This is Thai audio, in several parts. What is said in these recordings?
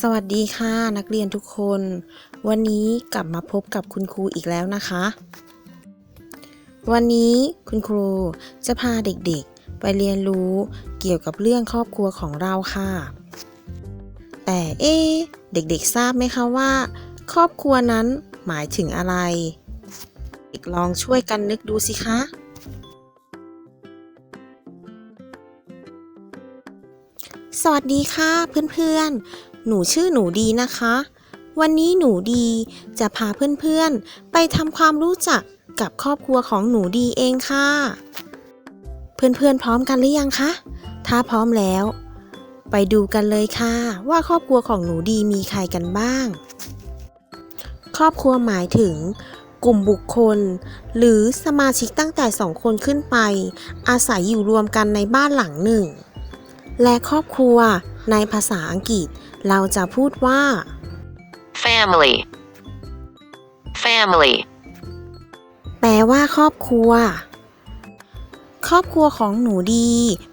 สวัสดีค่ะนักเรียนทุกคน วันนี้กลับมาพบกับคุณครูอีกแล้วนะคะ วันนี้คุณครูจะพาเด็กๆ ไปเรียนรู้เกี่ยวกับเรื่องครอบครัวของเราค่ะ แต่เอ๊เด็กๆทราบไหมคะว่า ครอบครัวนั้นหมายถึงอะไร เด็กลองช่วยกันนึกดูสิคะสวัสดีค่ะเพื่อนๆ หนูชื่อหนูดีนะคะ วันนี้หนูดีจะพาเพื่อนๆ ไปทำความรู้จักกับครอบครัวของหนูดีเองค่ะ เพื่อนๆพร้อมกันหรือยังคะ ถ้าพร้อมแล้ว ไปดูกันเลยค่ะ ว่าครอบครัวของหนูดีมีใครกันบ้าง ครอบครัวหมายถึง กลุ่มบุคคล หรือสมาชิกตั้งแต่สองคนขึ้นไป อาศัยอยู่รวมกันในบ้านหลังหนึ่ง และครอบครัว ในภาษาอังกฤษ เราจะพูดว่า family family แปลว่าครอบครัว ครอบครัวของหนูดี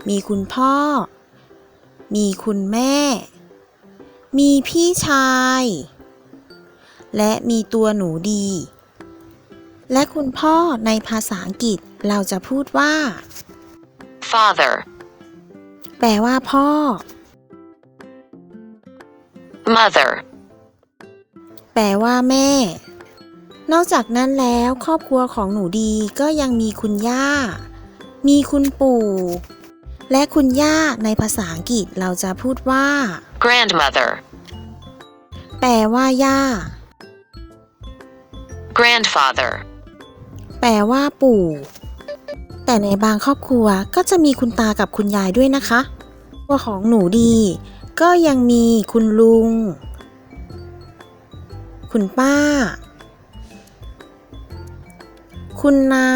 มีคุณพ่อ มีคุณแม่ มีพี่ชาย และมีตัวหนูดี และคุณพ่อในภาษาอังกฤษเราจะพูดว่า father แปลว่าพ่อ mother แปลว่าแม่ นอกจากนั้นแล้วครอบครัวของหนูดีก็ยังมีคุณย่า มีคุณปู่ และคุณย่าในภาษาอังกฤษเราจะพูดว่า grandmother แปลว่าย่า grandfather แปลว่าปู่ แต่ในบางครอบครัวก็จะมีคุณตากับคุณยายด้วยนะคะครอบครัวของหนูดี ก็ยังมีคุณลุง คุณป้า คุณน้า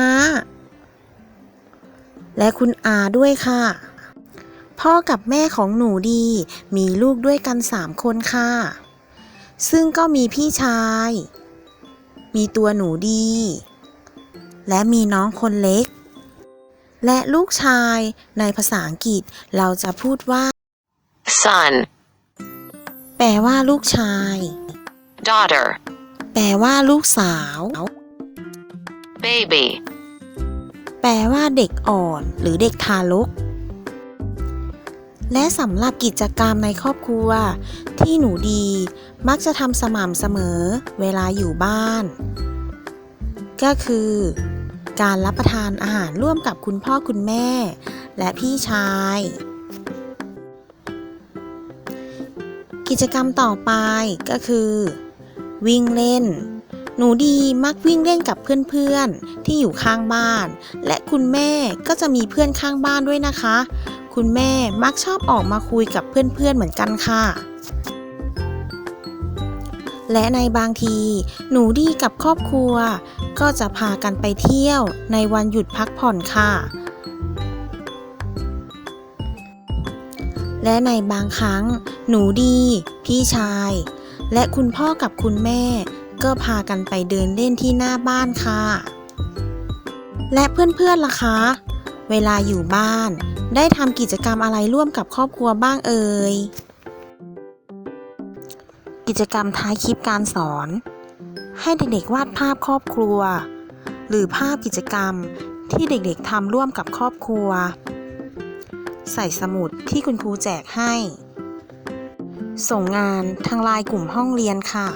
และคุณอาด้วยค่ะ พ่อกับแม่ของหนูดีมีลูกด้วยกันสามคนค่ะ ซึ่งก็มีพี่ชาย มีตัวหนูดี และมีน้องคนเล็กและลูกชายในภาษาอังกฤษเราจะพูดว่า son แปลว่าลูกชาย daughter แปลว่าลูกสาว baby แปลว่าเด็กอ่อน หรือเด็กทารก และสำหรับกิจกรรมในครอบครัว ที่หนูดี มักจะทำสม่ำเสมอ เวลาอยู่บ้าน ก็คือ การรับประทานอาหารร่วมกับคุณพ่อคุณแม่ และพี่ชาย กิจกรรมต่อไปก็คือ วิ่งเล่น หนูดีมักวิ่งเล่นกับเพื่อนๆ ที่อยู่ข้างบ้าน และคุณแม่ก็จะมีเพื่อนข้างบ้านด้วยนะคะ คุณแม่มักชอบออกมาคุยกับเพื่อนๆเหมือนกันค่ะ และในบางที หนูดีกับครอบครัว ก็จะพากันไปเที่ยวในวันหยุดพักผ่อนค่ะ และในบางครั้ง หนูดี พี่ชาย และคุณพ่อกับคุณแม่ ก็พากันไปเดินเล่นที่หน้าบ้านค่ะ และเพื่อนๆล่ะคะ เวลาอยู่บ้าน ได้ทำกิจกรรมอะไรร่วมกับครอบครัวบ้างเอ่ยกิจกรรมท้ายคลิปการสอน ให้เด็กๆวาดภาพครอบครัว หรือภาพกิจกรรมที่เด็กๆทำร่วมกับครอบครัว ใส่สมุดที่คุณครูแจกให้ ส่งงานทางไลน์กลุ่มห้องเรียนค่ะ